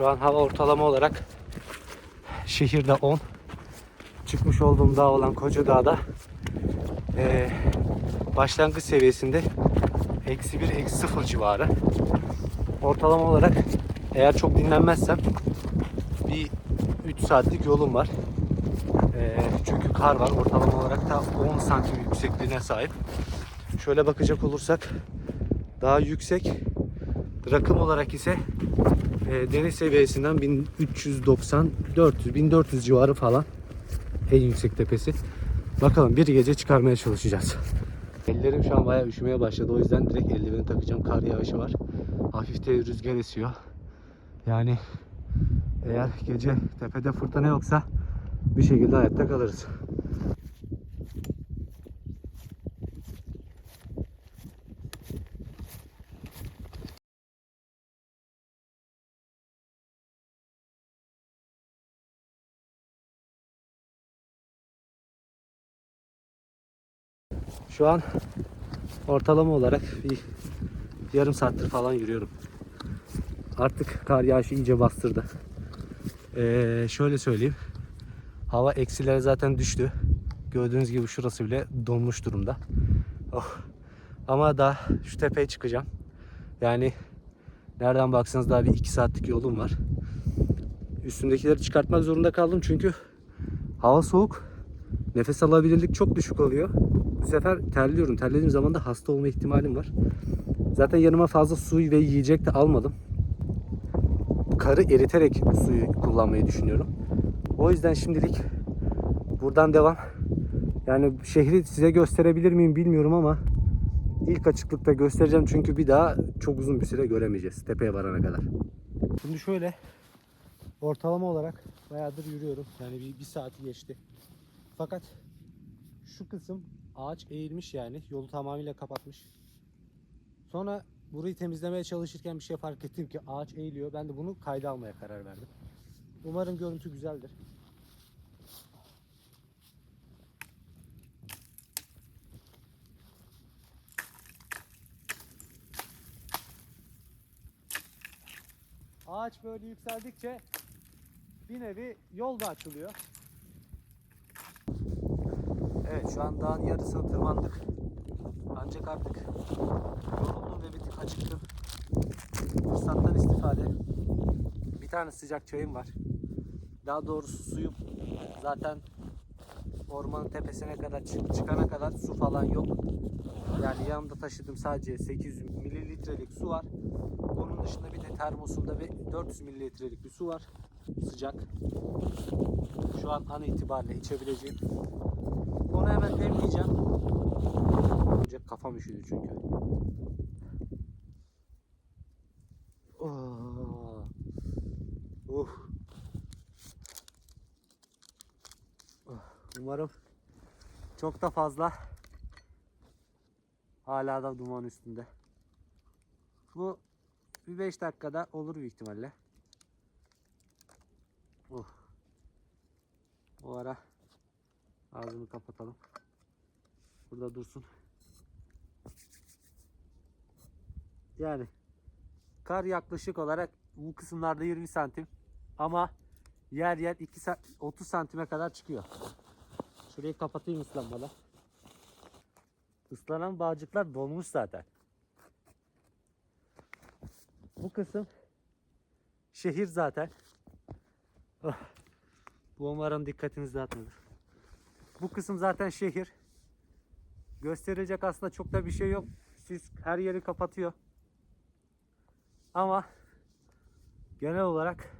Şu an hava ortalama olarak şehirde 10. Çıkmış olduğum dağ olan Koca Dağ'da eee, başlangıç seviyesinde eksi 1, eksi 0 civarı. Ortalama olarak eğer çok dinlenmezsem bir 3 saatlik yolum var. Eee, çünkü kar var. Ortalama olarak da 10 santim yüksekliğine sahip. Şöyle bakacak olursak daha yüksek rakım olarak ise e, deniz seviyesinden 1390 400 1400 civarı falan en yüksek tepesi. Bakalım bir gece çıkarmaya çalışacağız. Ellerim şu an bayağı üşümeye başladı. O yüzden direkt eldiveni takacağım. Kar yağışı var. Hafif de rüzgar esiyor. Yani eğer gece tepede fırtına yoksa bir şekilde hayatta kalırız. Şu an ortalama olarak bir yarım saattir falan yürüyorum. Artık kar yağışı iyice bastırdı. Ee, şöyle söyleyeyim. Hava eksilere zaten düştü. Gördüğünüz gibi şurası bile donmuş durumda. Oh. Ama daha şu tepeye çıkacağım. Yani nereden baksanız daha bir iki saatlik yolum var. Üstümdekileri çıkartmak zorunda kaldım çünkü hava soğuk. Nefes alabilirlik çok düşük oluyor. Bu sefer terliyorum. Terlediğim zaman da hasta olma ihtimalim var. Zaten yanıma fazla su ve yiyecek de almadım. Karı eriterek suyu kullanmayı düşünüyorum. O yüzden şimdilik buradan devam. Yani şehri size gösterebilir miyim bilmiyorum ama ilk açıklıkta göstereceğim çünkü bir daha çok uzun bir süre göremeyeceğiz tepeye varana kadar. Şimdi şöyle ortalama olarak bayağıdır yürüyorum. Yani bir, bir saati geçti. Fakat şu kısım ağaç eğilmiş yani. Yolu tamamıyla kapatmış. Sonra burayı temizlemeye çalışırken bir şey fark ettim ki ağaç eğiliyor. Ben de bunu kayda almaya karar verdim. Umarım görüntü güzeldir. Ağaç böyle yükseldikçe bir nevi yol da açılıyor. Evet şu an dağın yarısını tırmandık. Ancak artık yoruldum ve bir tık acıktım. Fırsattan istifade. Bir tane sıcak çayım var. Daha doğrusu suyum zaten ormanın tepesine kadar çık- çıkana kadar su falan yok. Yani yanımda taşıdığım sadece 800 mililitrelik su var. Onun dışında bir de termosumda bir 400 mililitrelik bir su var. Sıcak. Şu an an itibariyle içebileceğim. Onu hemen demleyeceğim. Önce kafam üşüdü çünkü. Oh. Uh. Umarım çok da fazla hala da duman üstünde. Bu bir 5 dakikada olur büyük ihtimalle. Oh. O ara Ağzını kapatalım. Burada dursun. Yani kar yaklaşık olarak bu kısımlarda 20 santim ama yer yer 2 sa- 30 santime kadar çıkıyor. Şurayı kapatayım ıslanmadan. Islanan bağcıklar dolmuş zaten. Bu kısım şehir zaten. Oh. Bu umarım dikkatinizi dağıtmadı. Bu kısım zaten şehir. Gösterecek aslında çok da bir şey yok. Siz her yeri kapatıyor. Ama genel olarak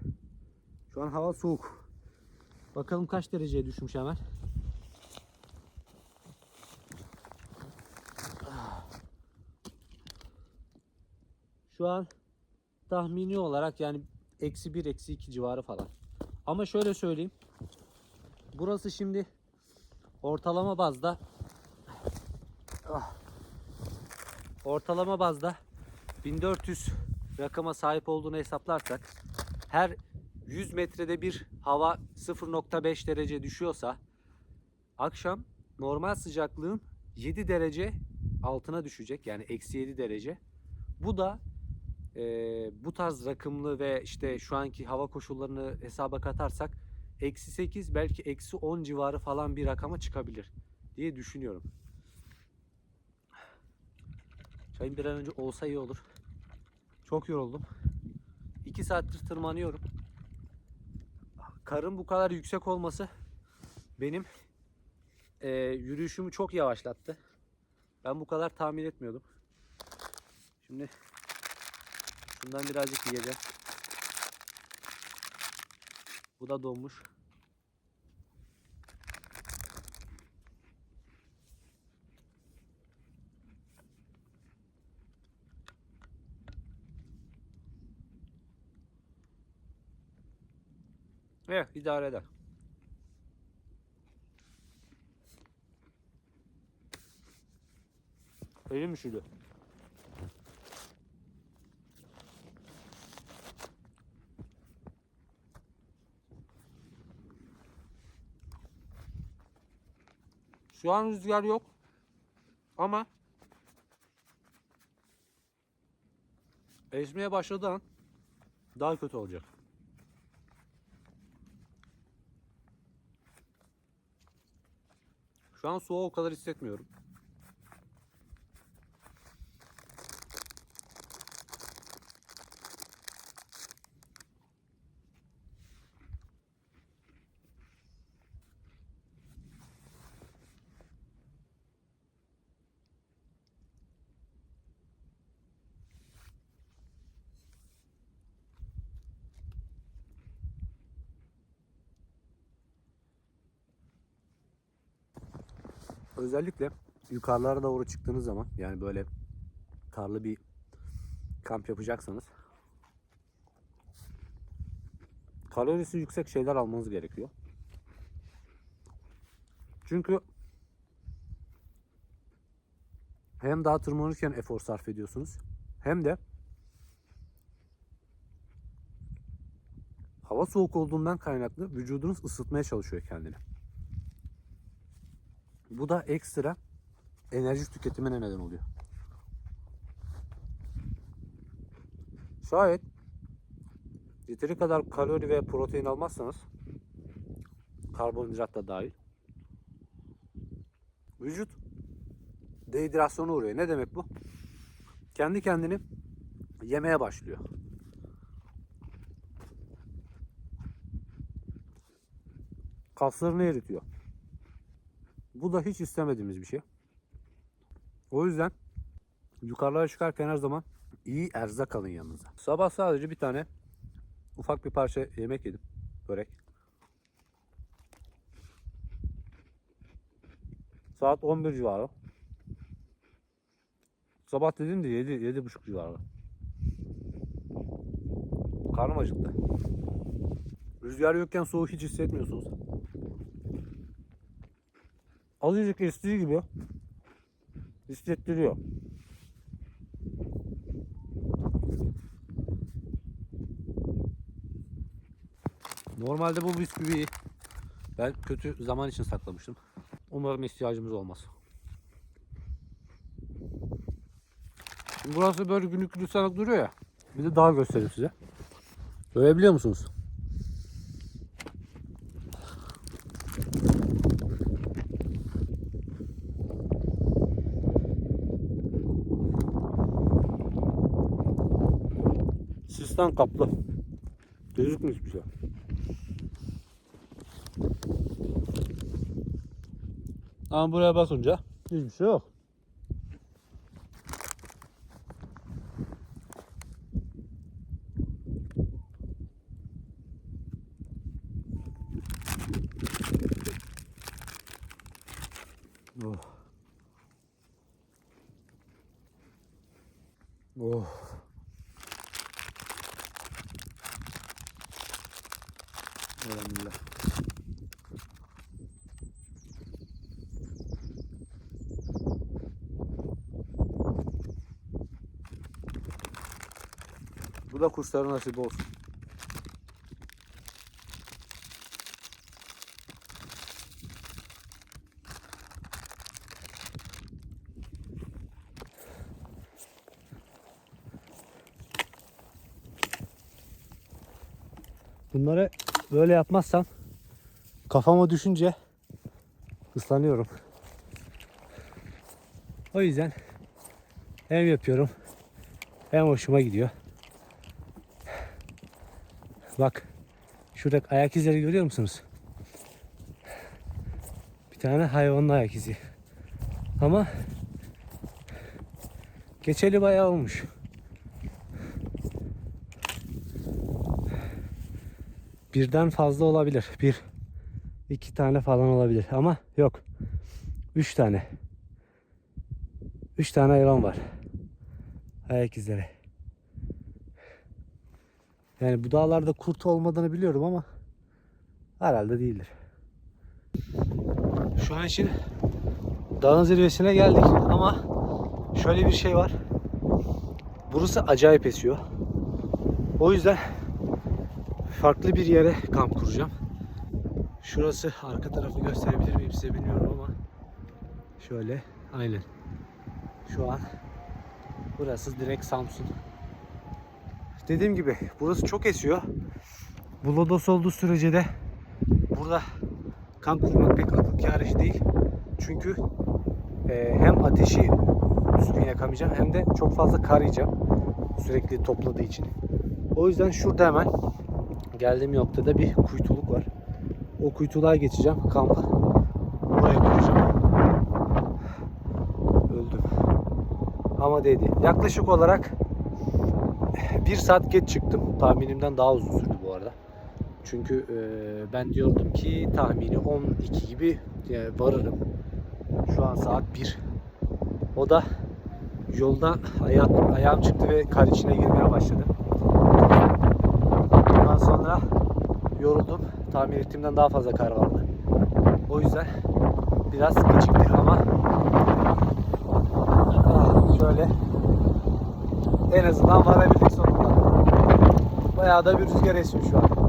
şu an hava soğuk. Bakalım kaç dereceye düşmüş hemen. Şu an tahmini olarak yani eksi 1 eksi 2 civarı falan. Ama şöyle söyleyeyim. Burası şimdi ortalama bazda ortalama bazda 1400 rakama sahip olduğunu hesaplarsak her 100 metrede bir hava 0.5 derece düşüyorsa akşam normal sıcaklığın 7 derece altına düşecek yani eksi 7 derece. Bu da e, bu tarz rakımlı ve işte şu anki hava koşullarını hesaba katarsak eksi 8 belki eksi 10 civarı falan bir rakama çıkabilir diye düşünüyorum. Çayım bir an önce olsa iyi olur. Çok yoruldum. 2 saattir tırmanıyorum. Karın bu kadar yüksek olması benim e, yürüyüşümü çok yavaşlattı. Ben bu kadar tahmin etmiyordum. Şimdi şundan birazcık yiyeceğim. Bu da donmuş. Evet idare eder. Elim üşüdü. Şu an rüzgar yok. Ama esmeye başladığı an daha kötü olacak. Şu an soğuğu o kadar hissetmiyorum. Özellikle yukarılara doğru çıktığınız zaman yani böyle karlı bir kamp yapacaksanız kalorisi yüksek şeyler almanız gerekiyor. Çünkü hem daha tırmanırken efor sarf ediyorsunuz hem de hava soğuk olduğundan kaynaklı vücudunuz ısıtmaya çalışıyor kendini. Bu da ekstra enerji tüketimine neden oluyor. Şayet yeteri kadar kalori ve protein almazsanız karbonhidrat da dahil vücut dehidrasyona uğruyor. Ne demek bu? Kendi kendini yemeye başlıyor. Kaslarını eritiyor. Bu da hiç istemediğimiz bir şey. O yüzden yukarılara çıkarken her zaman iyi erzak alın yanınıza. Sabah sadece bir tane ufak bir parça yemek yedim. Börek. Saat 11 civarı. Sabah dedim de 7, 7.30 civarı. Karnım acıktı. Rüzgar yokken soğuk hiç hissetmiyorsunuz. Azıcık estiği gibi hissettiriyor. Normalde bu bisküviyi ben kötü zaman için saklamıştım. Umarım ihtiyacımız olmaz. Şimdi burası böyle günlük gülistanlık duruyor ya. Bir de daha göstereyim size. Görebiliyor musunuz? Sistan kaplı. Gözükmüyor hiçbir şey. Ama buraya basınca hiçbir şey yok. Oh. Oh. elhamdülillah. Bu da kuşların nasip olsun. Bunları böyle yapmazsam kafama düşünce ıslanıyorum. O yüzden hem yapıyorum hem hoşuma gidiyor. Bak şuradaki ayak izleri görüyor musunuz? Bir tane hayvanın ayak izi. Ama geçeli bayağı olmuş. Birden fazla olabilir. Bir, iki tane falan olabilir. Ama yok. Üç tane. Üç tane hayvan var. Ayak izleri. Yani bu dağlarda kurt olmadığını biliyorum ama herhalde değildir. Şu an için dağın zirvesine geldik ama şöyle bir şey var. Burası acayip esiyor. O yüzden farklı bir yere kamp kuracağım. Şurası arka tarafı gösterebilir miyim size bilmiyorum ama şöyle aynen. Şu an burası direkt Samsun. Dediğim gibi burası çok esiyor. Bu lodos olduğu sürece de burada kamp kurmak pek akıl kâr değil. Çünkü e, hem ateşi düzgün yakamayacağım hem de çok fazla kar yiyeceğim. Sürekli topladığı için. O yüzden şurada hemen geldiğim noktada bir kuytuluk var. O kuytuluğa geçeceğim kampa. Buraya kuracağım. Öldüm. Ama dedi. Yaklaşık olarak bir saat geç çıktım. Tahminimden daha uzun sürdü bu arada. Çünkü e, ben diyordum ki tahmini 12 gibi e, varırım. Şu an saat 1. O da yolda ayak, ayağım çıktı ve kar içine girmeye başladı. Sonra yoruldum. Tahmin ettiğimden daha fazla kar vardı. O yüzden biraz gecikti ama ah, şöyle en azından varabildik sonunda. Bayağı da bir rüzgar esiyor şu an.